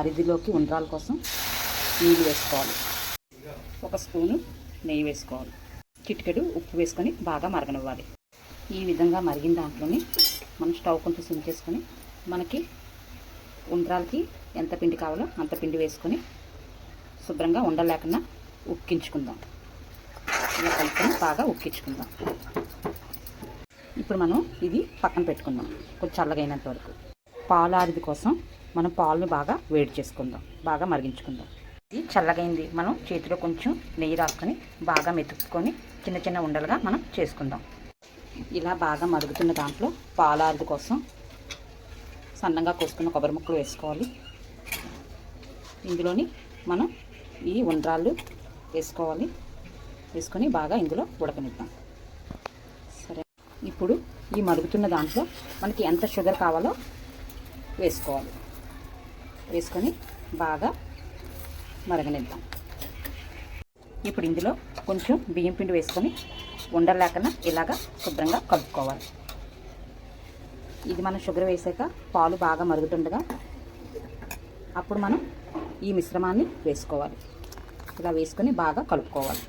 అరిదిలోకి ఉండ్రాల కోసం నీళ్ళు వేసుకోవాలి. ఒక స్పూను నెయ్యి వేసుకోవాలి. చిటికెడు ఉప్పు వేసుకొని బాగా మరగనివ్వాలి. ఈ విధంగా మరిగిన దాంట్లోనే మనం స్టవ్ కొంచెం సిమ్ చేసుకొని మనకి ఉండ్రాలకి ఎంత పిండి కావాలో అంత పిండి వేసుకొని శుభ్రంగా ఉండలేకుండా ఉక్కించుకుందాం. ఇలా కలుపుకొని బాగా ఉక్కించుకుందాం. ఇప్పుడు మనం ఇది పక్కన పెట్టుకుందాం. కొంచెం చల్లగైనంత వరకు. పాలు ఆరిది కోసం మనం పాలను బాగా వేడి చేసుకుందాం. బాగా మరిగించుకుందాం. ఇది చల్లగైంది. మనం చేతిలో కొంచెం నెయ్యి రాసుకొని బాగా మెతుక్కొని చిన్న చిన్న ఉండలుగా మనం చేసుకుందాం. ఇలా బాగా మరుగుతున్న దాంట్లో పాలు కోసం సన్నంగా కోసుకున్న కొబ్బరి ముక్కలు వేసుకోవాలి. ఇందులోని మనం ఈ ఉండ్రాళ్ళు వేసుకోవాలి. వేసుకొని బాగా ఇందులో ఉడకనిద్దాం. సరే. ఇప్పుడు ఈ మరుగుతున్న దాంట్లో మనకి ఎంత షుగర్ కావాలో వేసుకోవాలి. వేసుకొని బాగా మరగనిద్దాం. ఇప్పుడు ఇందులో కొంచెం బియ్యం పిండి వేసుకొని ఉండలేకన్నా ఇలాగా శుభ్రంగా కలుపుకోవాలి. ఇది మనం షుగర్ వేసాక పాలు బాగా మరుగుతుండగా అప్పుడు మనం ఈ మిశ్రమాన్ని వేసుకోవాలి. ఇలా వేసుకొని బాగా కలుపుకోవాలి.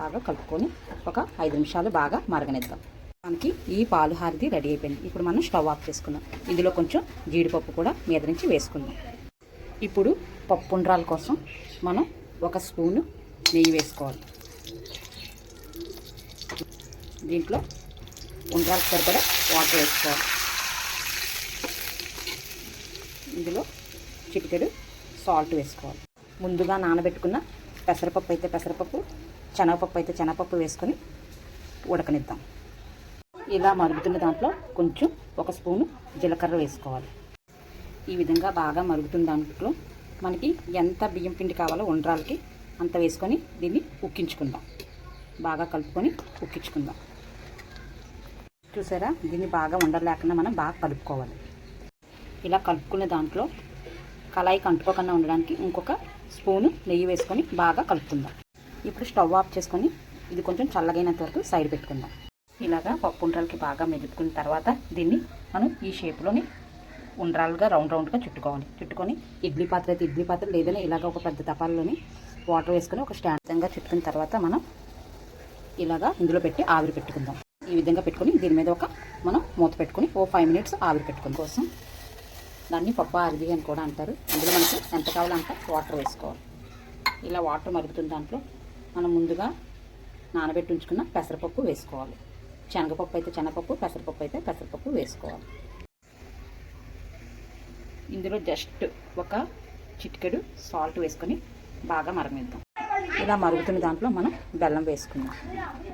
బాగా కలుపుకొని ఒక ఐదు నిమిషాలు బాగా మరగనిద్దాం. మనకి ఈ పాలు హారిది రెడీ అయిపోయింది. ఇప్పుడు మనం స్టవ్ ఆఫ్ చేసుకుందాం. ఇందులో కొంచెం జీడిపప్పు కూడా మీద నుంచి వేసుకుందాం. ఇప్పుడు పప్పు ఉండ్రాల కోసం మనం ఒక స్పూను నెయ్యి వేసుకోవాలి. దీంట్లో ఉండ్రాలకు సరిపడా వాటర్ వేసుకోవాలి. ఇందులో చిటికెడు సాల్ట్ వేసుకోవాలి. ముందుగా నానబెట్టుకున్న పెసరపప్పు అయితే పెసరపప్పు శనగపప్పు అయితే శనగపప్పు వేసుకొని ఉడకనిద్దాం. ఇలా మరుగుతున్న దాంట్లో కొంచెం ఒక స్పూను జీలకర్ర వేసుకోవాలి. ఈ విధంగా బాగా మరుగుతున్న దాంట్లో మనకి ఎంత బియ్యం పిండి కావాలో ఉండ్రాలకి అంత వేసుకొని దీన్ని ఉక్కించుకుందాం. బాగా కలుపుకొని ఉక్కించుకుందాం. చూసారా? దీన్ని బాగా ఉండలేకుండా మనం బాగా కలుపుకోవాలి. ఇలా కలుపుకున్న దాంట్లో కళాయికి అంటుకోకుండా ఉండడానికి ఇంకొక స్పూను నెయ్యి వేసుకొని బాగా కలుపుకుందాం. ఇప్పుడు స్టవ్ ఆఫ్ చేసుకొని ఇది కొంచెం చల్లగైనంత వరకు సైడ్ పెట్టుకుందాం. ఇలాగా పప్పు ఉండ్రాలకి బాగా మెదుపుకున్న తర్వాత దీన్ని మనం ఈ షేప్లోని ఉండ్రాలుగా రౌండ్ రౌండ్గా చుట్టుకోవాలి. చుట్టుకొని ఇడ్లీ పాత్ర అయితే ఇడ్లీ పాత్ర లేదని ఇలాగ ఒక పెద్ద తపాల్లోని వాటర్ వేసుకొని ఒక స్టాండ్ విధంగా చుట్టుకున్న తర్వాత మనం ఇలాగా ఇందులో పెట్టి ఆవిరి పెట్టుకుందాం. ఈ విధంగా పెట్టుకొని దీని మీద ఒక మనం మూత పెట్టుకొని ఓ ఫైవ్ మినిట్స్ ఆవిరి పెట్టుకుని కోసం దాన్ని పప్పు ఆరిది అని కూడా అంటారు. అందులో మనకి ఎంత కావాలో అంత వాటర్ వేసుకోవాలి. ఇలా వాటర్ మరుగుతున్న దాంట్లో మనం ముందుగా నానబెట్టి ఉంచుకున్న పెసరపప్పు వేసుకోవాలి. శనగపప్పు అయితే శనగపప్పు పెసరపప్పు అయితే పెసరపప్పు వేసుకోవాలి. ఇందులో జస్ట్ ఒక చిటికెడు సాల్ట్ వేసుకొని బాగా మరగనిద్దాం. ఇలా మరుగుతున్న దాంట్లో మనం బెల్లం వేసుకుందాం.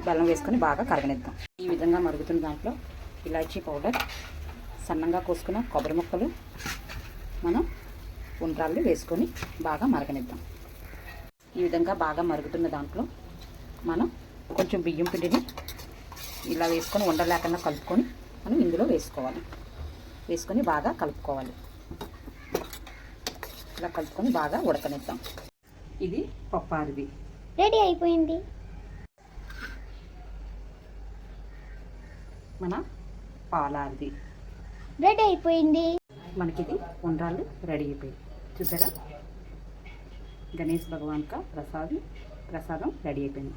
బెల్లం వేసుకొని బాగా కరగనిద్దాం. ఈ విధంగా మరుగుతున్న దాంట్లో ఇలాచీ పౌడర్ సన్నంగా కోసుకున్న కొబ్బరి ముక్కలు మనం ఉండ్రాళ్ళు వేసుకొని బాగా మరగనిద్దాం. ఈ విధంగా బాగా మరుగుతున్న దాంట్లో మనం కొంచెం బియ్యం పిండిని ఇలా వేసుకొని ఉండలేకుండా కలుపుకొని మనం ఇందులో వేసుకోవాలి. వేసుకొని బాగా కలుపుకోవాలి. ఇలా కలుపుకొని బాగా ఉడకనిద్దాం. ఇది పప్పారిది. రెడీ అయిపోయింది. మన పాలారిది. రెడీ అయిపోయింది. మనకిది ఉండ్రాళ్ళు రెడీ అయిపోయి చూసారా? గణేష్ భగవాన్ కా ప్రసాదం ప్రసాదం రెడీ అయిపోయింది.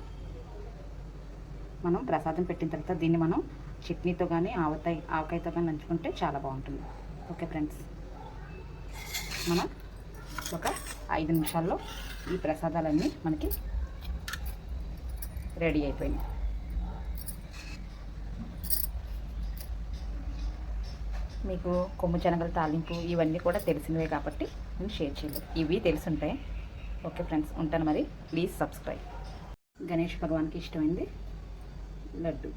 మనం ప్రసాదం పెట్టిన తర్వాత దీన్ని మనం చట్నీతో కానీ ఆవకాయ ఆవకాయతో కానీ నంచుకుంటే చాలా బాగుంటుంది. Okay friends. మనం ఒక ఐదు నిమిషాల్లో ఈ ప్రసాదాలన్నీ మనకి రెడీ అయిపోయినాయి. మీకు కొమ్ము శనగల తాలింపు ఇవన్నీ కూడా తెలిసినవే కాబట్టి నేను షేర్ చేయలేదు. ఇవి తెలుసుంటాయి. ఓకే ఫ్రెండ్స్ ఉంటాను మరి. Please subscribe. గణేష్ భగవాన్కి ఇష్టమైంది laddu